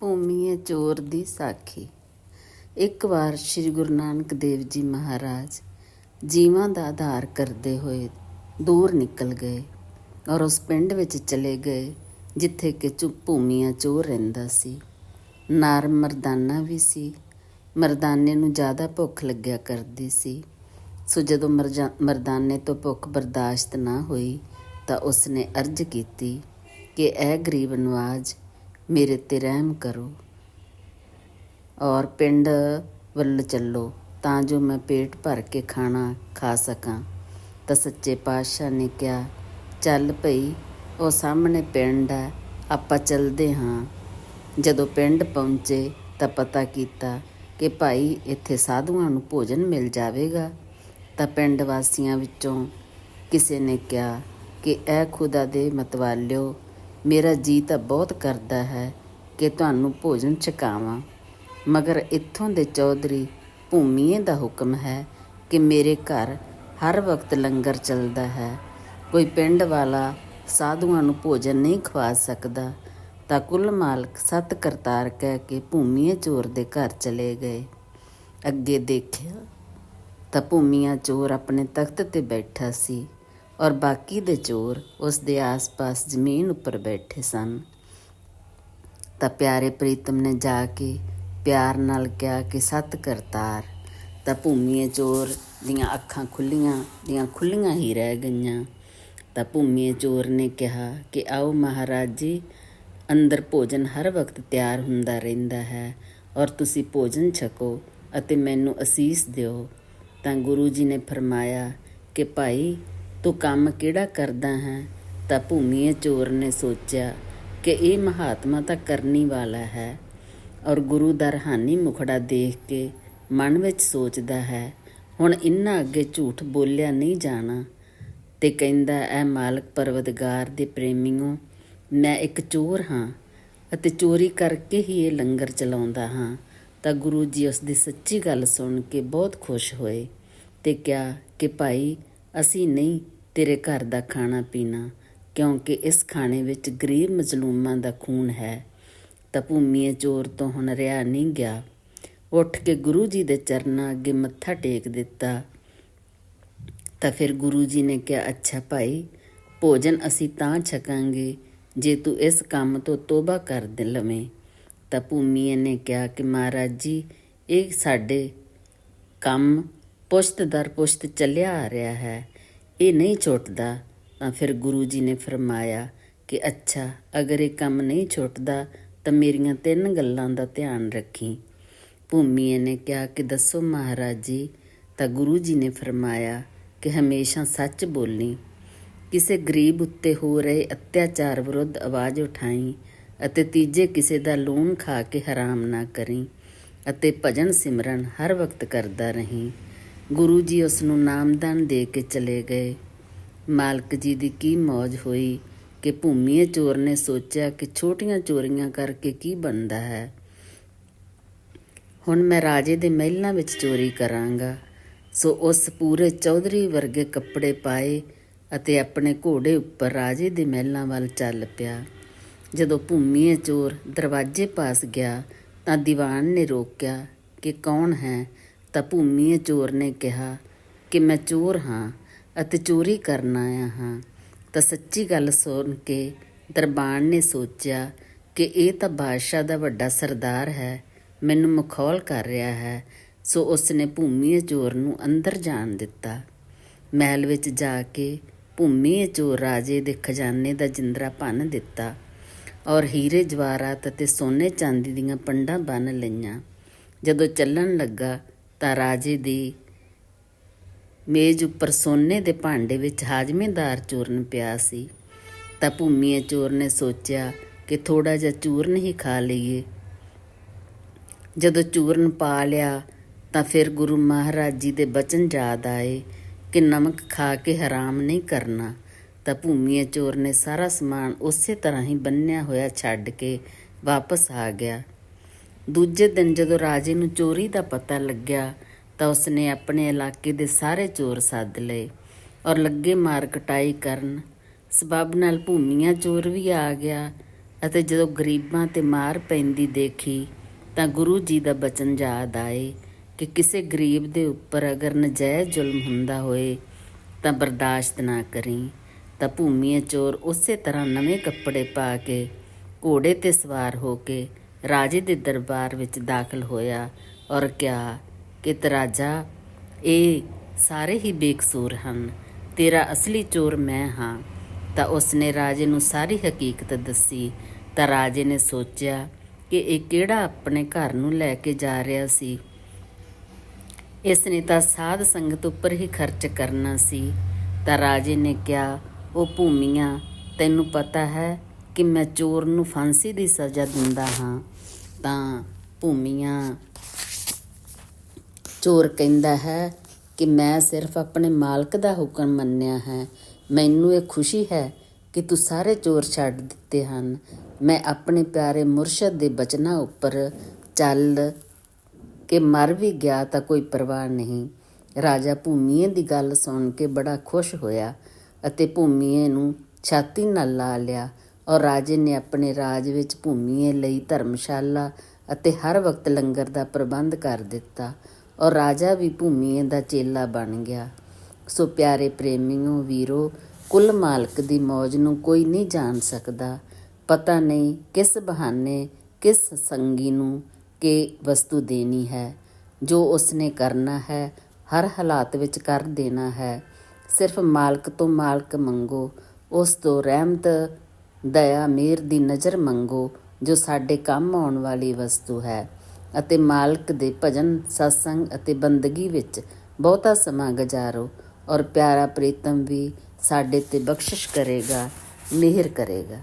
ਭੂਮੀਏ ਚੋਰ ਦੀ ਸਾਖੀ। ਇੱਕ ਵਾਰ ਸ੍ਰੀ ਗੁਰੂ ਨਾਨਕ ਦੇਵ ਜੀ ਮਹਾਰਾਜ ਜੀਵਾਂ ਦਾ ਆਧਾਰ ਕਰਦੇ ਹੋਏ ਦੂਰ ਨਿਕਲ ਗਏ ਔਰ ਉਸ ਪਿੰਡ ਵਿੱਚ ਚਲੇ ਗਏ, ਜਿੱਥੇ ਕਿ ਚੁ, ਭੂਮੀਆ ਚੋਰ ਰਹਿੰਦਾ ਸੀ। ਨਾਰ ਮਰਦਾਨਾ ਵੀ ਸੀ। ਮਰਦਾਨੇ ਨੂੰ ਜ਼ਿਆਦਾ ਭੁੱਖ ਲੱਗਿਆ ਕਰਦੀ ਸੀ। ਸੋ ਜਦੋਂ ਮਰਜਾ- ਮਰਦਾਨੇ ਤੋਂ ਭੁੱਖ ਬਰਦਾਸ਼ਤ ਨਾ ਹੋਈ ਤਾਂ ਉਸਨੇ ਅਰਜ਼ ਕੀਤੀ ਕਿ ਇਹ ਗਰੀਬ ਨਵਾਜ ਮੇਰੇ ਤੇ ਰਹਿਮ ਕਰੋ ਔਰ ਪਿੰਡ ਵੱਲ ਚੱਲੋ ਤਾਂ ਜੋ ਮੈਂ ਪੇਟ ਭਰ ਕੇ ਖਾਣਾ ਖਾ ਸਕਾਂ। ਤਾਂ ਸੱਚੇ ਪਾਤਸ਼ਾਹ ਨੇ ਕਿਹਾ, ਚੱਲ ਭਈ, ਉਹ ਸਾਹਮਣੇ ਪਿੰਡ ਹੈ, ਆਪਾਂ ਚੱਲਦੇ ਹਾਂ। ਜਦੋਂ ਪਿੰਡ ਪਹੁੰਚੇ ਤਾਂ ਪਤਾ ਕੀਤਾ ਕਿ ਭਾਈ ਇੱਥੇ ਸਾਧੂਆਂ ਨੂੰ ਭੋਜਨ ਮਿਲ ਜਾਵੇਗਾ। ਤਾਂ ਪਿੰਡ ਵਾਸੀਆਂ ਵਿੱਚੋਂ ਕਿਸੇ ਨੇ ਕਿਹਾ ਕਿ ਐ ਖੁਦਾ ਦੇ ਮਤਵਾਲਿਓ ਮੇਰਾ ਜੀ ਤਾਂ ਬਹੁਤ ਕਰਦਾ ਹੈ ਕਿ ਤੁਹਾਨੂੰ ਭੋਜਨ ਛਕਾਵਾਂ। ਮਗਰ ਇੱਥੋਂ ਦੇ ਚੌਧਰੀ ਭੂਮੀਏ ਦਾ ਹੁਕਮ ਹੈ ਕਿ ਮੇਰੇ ਘਰ ਹਰ ਵਕਤ ਲੰਗਰ ਚੱਲਦਾ ਹੈ। ਕੋਈ ਪਿੰਡ ਵਾਲਾ ਸਾਧੂਆਂ ਨੂੰ ਭੋਜਨ ਨਹੀਂ ਖਵਾ ਸਕਦਾ, ਤਾਂ ਕੁੱਲ ਮਾਲਕ ਸਤ ਕਰਤਾਰ ਕਹਿ ਕੇ ਭੂਮੀਏ ਚੋਰ ਦੇ ਘਰ ਚਲੇ ਗਏ। ਅੱਗੇ ਦੇਖਿਆ ਤਾਂ ਭੂਮੀਆ ਚੋਰ ਆਪਣੇ ਤਖਤ ਤੇ ਬੈਠਾ ਸੀ। ਔਰ ਬਾਕੀ ਦੇ ਚੋਰ ਉਸ ਦੇ ਆਸ-ਪਾਸ ਜ਼ਮੀਨ ਉੱਪਰ ਬੈਠੇ ਸਨ। ਤਾਂ ਪਿਆਰੇ ਪ੍ਰੀਤਮ ਨੇ ਜਾ ਕੇ ਪਿਆਰ ਨਾਲ ਕਿਹਾ ਕਿ, ਸਤ ਕਰਤਾਰ, ਤਾਂ ਭੂਮੀਏ ਚੋਰ ਦੀਆਂ ਅੱਖਾਂ ਖੁੱਲੀਆਂ, ਦੀਆਂ ਖੁੱਲੀਆਂ ਹੀ ਰਹਿ ਗਈਆਂ। ਤਾਂ ਭੂਮੀਏ ਚੋਰ ਨੇ ਕਿਹਾ ਕਿ, ਆਓ ਮਹਾਰਾਜ ਜੀ ਅੰਦਰ ਭੋਜਨ ਹਰ ਵਕਤ ਤਿਆਰ ਹੁੰਦਾ ਰਹਿੰਦਾ ਹੈ ਔਰ ਤੁਸੀਂ ਭੋਜਨ ਛਕੋ ਅਤੇ ਮੈਨੂੰ ਅਸੀਸ ਦਿਓ। ਤਾਂ ਗੁਰੂ ਜੀ ਨੇ ਫਰਮਾਇਆ ਕਿ, ਭਾਈ ਤੂੰ ਕੰਮ ਕਿਹੜਾ ਕਰਦਾ ਹੈ? ਤਾਂ ਭੂਮੀਏ ਚੋਰ ਨੇ ਸੋਚਿਆ ਕਿ ਇਹ ਮਹਾਤਮਾ ਤਾਂ ਕਰਨੀ ਵਾਲਾ ਹੈ। ਔਰ ਗੁਰੂ ਦਾ ਰਹਾਨੀ ਮੁਖੜਾ ਦੇਖ ਕੇ ਮਨ ਵਿੱਚ ਸੋਚਦਾ ਹੈ, ਹੁਣ ਇੰਨਾ ਅੱਗੇ ਝੂਠ ਬੋਲਿਆ ਨਹੀਂ ਜਾਣਾ ਤੇ ਕਹਿੰਦਾ, ਐ ਮਾਲਕ ਪਰਵਦਗਾਰ ਦੇ ਪ੍ਰੇਮੀਓ, ਮੈਂ ਇੱਕ ਚੋਰ ਹਾਂ ਅਤੇ ਚੋਰੀ ਕਰਕੇ ਹੀ ਇਹ ਲੰਗਰ ਚਲਾਉਂਦਾ ਹਾਂ। ਤਾਂ ਗੁਰੂ ਜੀ ਉਸ ਦੀ ਸੱਚੀ ਗੱਲ ਸੁਣ ਕੇ ਬਹੁਤ ਖੁਸ਼ ਹੋਏ ਤੇ ਕਿਹਾ ਕਿ ਭਾਈ ਅਸੀਂ ਨਹੀਂ ਤੇਰੇ ਘਰ ਦਾ ਖਾਣਾ ਪੀਣਾ, ਕਿਉਂਕਿ ਇਸ ਖਾਣੇ ਵਿੱਚ ਗਰੀਬ ਮਜ਼ਲੂਮਾਂ ਦਾ ਖੂਨ ਹੈ। ਤਾਂ ਭੂਮੀਏ ਚੋਰ ਤੋਂ ਹੁਣ ਰਿਹਾ ਨਹੀਂ ਗਿਆ। ਉੱਠ ਕੇ ਗੁਰੂ ਜੀ ਦੇ ਚਰਨਾਂ ਅੱਗੇ ਮੱਥਾ ਟੇਕ ਦਿੱਤਾ। ਤਾਂ ਫਿਰ ਗੁਰੂ ਜੀ ਨੇ ਕਿਹਾ, ਅੱਛਾ ਭਾਈ, ਭੋਜਨ ਅਸੀਂ ਤਾਂ ਛਕਾਂਗੇ ਜੇ ਤੂੰ ਇਸ ਕੰਮ ਤੋਂ ਤੋਬਾ ਕਰ ਦੇ ਲਵੇਂ। ਤਾਂ ਭੂਮੀਏ ਨੇ ਕਿਹਾ ਕਿ ਮਹਾਰਾਜ ਜੀ, ਇਹ ਸਾਡੇ ਕੰਮ ਪੁਸ਼ਤ ਦਰ ਪੁਸ਼ਤ ਚੱਲਿਆ ਆ ਰਿਹਾ ਹੈ। ਇਹ ਨਹੀਂ ਛੁੱਟਦਾ, ਤਾਂ ਫਿਰ ਗੁਰੂ ਜੀ ਨੇ ਫਰਮਾਇਆ ਕਿ ਅੱਛਾ, ਅਗਰ ਇਹ ਕੰਮ ਨਹੀਂ ਛੁੱਟਦਾ, ਤਾਂ ਮੇਰੀਆਂ ਤਿੰਨ ਗੱਲਾਂ ਦਾ ਧਿਆਨ ਰੱਖੀ। ਭੂਮੀਏ ਨੇ ਕਿਹਾ ਕਿ ਦੱਸੋ ਮਹਾਰਾਜ ਜੀ, ਤਾਂ ਗੁਰੂ ਜੀ ਨੇ ਫਰਮਾਇਆ ਕਿ ਹਮੇਸ਼ਾ ਸੱਚ ਬੋਲਣੀ ਕਿਸੇ ਗਰੀਬ ਉੱਤੇ ਹੋ ਰਹੇ ਅਤਿਆਚਾਰ ਵਿਰੁੱਧ ਆਵਾਜ਼ ਉਠਾਈ ਅਤੇ ਤੀਜੇ ਕਿਸੇ ਦਾ ਲੂਣ ਖਾ ਕੇ ਹਰਾਮ ਨਾ ਕਰੀ ਅਤੇ ਭਜਨ ਸਿਮਰਨ ਹਰ ਵਕਤ ਕਰਦਾ ਰਹੀਂ। ਗੁਰੂ ਜੀ ਉਸ ਨੂੰ ਨਾਮਦਾਨ ਦੇ ਕੇ ਚਲੇ ਗਏ। ਮਾਲਕ ਜੀ ਦੀ ਕੀ ਮੌਜ ਹੋਈ ਕਿ ਭੂਮੀਏ ਚੋਰ ਨੇ ਸੋਚਿਆ ਕਿ ਛੋਟੀਆਂ ਚੋਰੀਆਂ ਕਰਕੇ ਕੀ ਬਣਦਾ ਹੈ। ਹੁਣ ਮੈਂ ਰਾਜੇ ਦੇ ਮਹਿਲਾਂ ਵਿੱਚ ਚੋਰੀ ਕਰਾਂਗਾ। ਸੋ ਉਸ ਪੂਰੇ ਚੌਧਰੀ ਵਰਗੇ ਕੱਪੜੇ ਪਾਏ ਅਤੇ ਆਪਣੇ ਘੋੜੇ ਉੱਪਰ ਰਾਜੇ ਦੇ ਮਹਿਲਾਂ ਵੱਲ ਚੱਲ ਪਿਆ। ਜਦੋਂ ਭੂਮੀਏ ਚੋਰ ਦਰਵਾਜ਼ੇ ਪਾਸ ਗਿਆ ਤਾਂ ਦੀਵਾਨ ਨੇ ਰੋਕਿਆ ਕਿ ਕੌਣ ਹੈ ਤਾਂ ਭੂਮੀਏ ਚੋਰ ਨੇ ਕਿਹਾ ਕਿ ਮੈਂ ਚੋਰ ਹਾਂ ਅਤੇ ਚੋਰੀ ਕਰਨ ਆਇਆ ਹਾਂ। ਤਾਂ ਸੱਚੀ ਗੱਲ ਸੁਣ ਕੇ ਦਰਬਾਨ ਨੇ ਸੋਚਿਆ ਕਿ ਇਹ ਤਾਂ ਬਾਦਸ਼ਾਹ ਦਾ ਵੱਡਾ ਸਰਦਾਰ ਹੈ, ਮੈਨੂੰ ਮਖੌਲ ਕਰ ਰਿਹਾ ਹੈ, ਸੋ ਉਸ ਨੇ ਭੂਮੀਏ ਚੋਰ ਨੂੰ ਅੰਦਰ ਜਾਣ ਦਿੱਤਾ। ਮਹਿਲ ਵਿੱਚ ਜਾ ਕੇ ਭੂਮੀਏ ਚੋਰ ਰਾਜੇ ਦੇ ਖਜ਼ਾਨੇ ਦਾ ਜਿੰਦਰਾ ਭੰਨ ਦਿੱਤਾ ਔਰ ਹੀਰੇ ਜਵਾਹਰਾਤ ਅਤੇ ਸੋਨੇ ਚਾਂਦੀ ਦੀਆਂ ਪੰਡਾਂ ਬੰਨ ਲਈਆਂ। ਜਦੋਂ ਚੱਲਣ ਲੱਗਾ ਤਾਂ ਰਾਜੇ ਦੀ ਮੇਜ਼ ਉੱਪਰ ਸੋਨੇ ਦੇ ਭਾਂਡੇ ਵਿੱਚ ਹਾਜ਼ਮੇਦਾਰ ਚੂਰਨ ਪਿਆ ਸੀ, ਤਾਂ ਭੂਮੀਏ ਚੋਰ ਨੇ ਸੋਚਿਆ ਕਿ ਥੋੜਾ ਜਿਹਾ ਚੂਰਨ ਹੀ ਖਾ ਲਈਏ। ਜਦੋਂ ਚੂਰਨ ਪਾ ਲਿਆ, ਤਾਂ ਫਿਰ ਗੁਰੂ ਮਹਾਰਾਜ ਜੀ ਦੇ ਬਚਨ ਯਾਦ ਆਏ ਕਿ ਨਮਕ ਖਾ ਕੇ ਹਰਾਮ ਨਹੀਂ ਕਰਨਾ। ਤਾਂ ਭੂਮੀਏ ਚੋਰ ਨੇ ਸਾਰਾ ਸਮਾਨ ਉਸੇ ਤਰ੍ਹਾਂ ਹੀ ਬੰਨਿਆ ਹੋਇਆ ਛੱਡ ਕੇ ਵਾਪਸ ਆ ਗਿਆ। ਦੂਜੇ ਦਿਨ ਜਦੋਂ ਰਾਜੇ ਨੂੰ ਚੋਰੀ ਦਾ ਪਤਾ ਲੱਗਿਆ ਤਾਂ ਉਸਨੇ ਆਪਣੇ ਇਲਾਕੇ ਦੇ ਸਾਰੇ ਚੋਰ ਸੱਦ ਲਏ ਔਰ ਲੱਗੇ ਮਾਰ ਕਟਾਈ ਕਰਨ। ਸਬਬ ਨਾਲ ਭੂਮੀਆਂ ਚੋਰ ਵੀ ਆ ਗਿਆ ਅਤੇ ਜਦੋਂ ਗਰੀਬਾਂ ਤੇ ਮਾਰ ਪੈਂਦੀ ਦੇਖੀ ਤਾਂ ਗੁਰੂ ਜੀ ਦਾ ਬਚਨ ਯਾਦ ਆਏ ਕਿ ਕਿਸੇ ਗਰੀਬ ਦੇ ਉੱਪਰ ਅਗਰ ਨਜਾਇਜ਼ ਜ਼ੁਲਮ ਹੁੰਦਾ ਹੋਏ ਤਾਂ ਬਰਦਾਸ਼ਤ ਨਾ ਕਰੀ। ਤਾਂ ਭੂਮੀਏ ਚੋਰ ਉਸੇ ਤਰ੍ਹਾਂ ਨਵੇਂ ਕੱਪੜੇ ਪਾ ਕੇ ਘੋੜੇ ਤੇ ਸਵਾਰ ਹੋ ਕੇ ਰਾਜੇ ਦੇ ਦਰਬਾਰ ਵਿੱਚ ਦਾਖਲ ਹੋਇਆ ਔਰ ਕਿਹਾ ਕਿ ਤਰਾਜਾ ਇਹ ਸਾਰੇ ਹੀ ਬੇਕਸੂਰ ਹਨ। ਤੇਰਾ ਅਸਲੀ ਚੋਰ ਮੈਂ ਹਾਂ। ਤਾਂ ਉਸਨੇ ਰਾਜੇ ਨੂੰ ਸਾਰੀ ਹਕੀਕਤ ਦੱਸੀ। ਤਾਂ ਰਾਜੇ ਨੇ ਸੋਚਿਆ ਕਿ ਇਹ ਕਿਹੜਾ ਆਪਣੇ ਘਰ ਨੂੰ ਲੈ ਕੇ ਜਾ ਰਿਹਾ ਸੀ। ਇਸ ਨੇ ਤਾਂ ਸਾਧ ਸੰਗਤ ਉੱਪਰ ਹੀ ਖਰਚ ਕਰਨਾ ਸੀ। ਤਾਂ ਰਾਜੇ ਨੇ ਕਿਹਾ, ਉਹ ਭੂਮੀਆਂ, ਤੈਨੂੰ ਪਤਾ ਹੈ ਕਿ ਮੈਂ ਚੋਰ ਨੂੰ ਫਾਂਸੀ ਦੀ ਸਜ਼ਾ ਦਿੰਦਾ ਹਾਂ, ਤਾਂ ਭੂਮੀਆਂ ਚੋਰ ਕਹਿੰਦਾ ਹੈ ਕਿ ਮੈਂ ਸਿਰਫ ਆਪਣੇ ਮਾਲਕ ਦਾ ਹੁਕਮ ਮੰਨਿਆ ਹੈ। ਮੈਨੂੰ ਇਹ ਖੁਸ਼ੀ ਹੈ ਕਿ ਤੂੰ ਸਾਰੇ ਚੋਰ ਛੱਡ ਦਿੱਤੇ ਹਨ। ਮੈਂ ਆਪਣੇ ਪਿਆਰੇ ਮੁਰਸ਼ਦ ਦੇ ਬਚਨਾਂ ਉੱਪਰ ਚੱਲ ਕਿ ਮਰ ਵੀ ਗਿਆ ਤਾਂ ਕੋਈ ਪਰਵਾਹ ਨਹੀਂ। ਰਾਜਾ ਭੂਮੀਏ ਦੀ ਗੱਲ ਸੁਣ ਕੇ ਬੜਾ ਖੁਸ਼ ਹੋਇਆ ਅਤੇ ਭੂਮੀਏ ਨੂੰ ਛਾਤੀ ਨਾਲ ਲਾ ਲਿਆ। ਔਰ ਰਾਜੇ ਨੇ ਆਪਣੇ ਰਾਜ ਵਿੱਚ ਭੂਮੀਏ ਲਈ ਧਰਮਸ਼ਾਲਾ ਅਤੇ ਹਰ ਵਕਤ ਲੰਗਰ ਦਾ ਪ੍ਰਬੰਧ ਕਰ ਦਿੱਤਾ ਔਰ ਰਾਜਾ ਵੀ ਭੂਮੀਏ ਦਾ ਚੇਲਾ ਬਣ ਗਿਆ। ਸੋ ਪਿਆਰੇ ਪ੍ਰੇਮੀਓ, ਵੀਰੋ, ਕੁੱਲ ਮਾਲਕ ਦੀ ਮੌਜ ਨੂੰ ਕੋਈ ਨਹੀਂ ਜਾਣ ਸਕਦਾ। ਪਤਾ ਨਹੀਂ ਕਿਸ ਬਹਾਨੇ, ਕਿਸ ਸੰਗੀ ਨੂੰ ਕਿ ਵਸਤੂ ਦੇਣੀ ਹੈ। ਜੋ ਉਸਨੇ ਕਰਨਾ ਹੈ, ਹਰ ਹਾਲਾਤ ਵਿੱਚ ਕਰ ਦੇਣਾ ਹੈ। ਸਿਰਫ ਮਾਲਕ ਤੋਂ ਮਾਲਕ ਮੰਗੋ, ਉਸ ਤੋਂ ਰਹਿਮਤ ਦਇਆ ਮਿਹਰ ਦੀ ਨਜ਼ਰ ਮੰਗੋ, ਜੋ ਸਾਡੇ ਕੰਮ ਆਉਣ ਵਾਲੀ ਵਸਤੂ ਹੈ। ਅਤੇ ਮਾਲਕ ਦੇ ਭਜਨ, ਸਤਸੰਗ ਅਤੇ ਬੰਦਗੀ ਵਿੱਚ ਬਹੁਤਾ ਸਮਾਂ ਗੁਜ਼ਾਰੋ ਔਰ ਪਿਆਰਾ ਪ੍ਰੀਤਮ ਵੀ ਸਾਡੇ ਤੇ ਬਖਸ਼ਿਸ਼ ਕਰੇਗਾ, ਮਿਹਰ ਕਰੇਗਾ।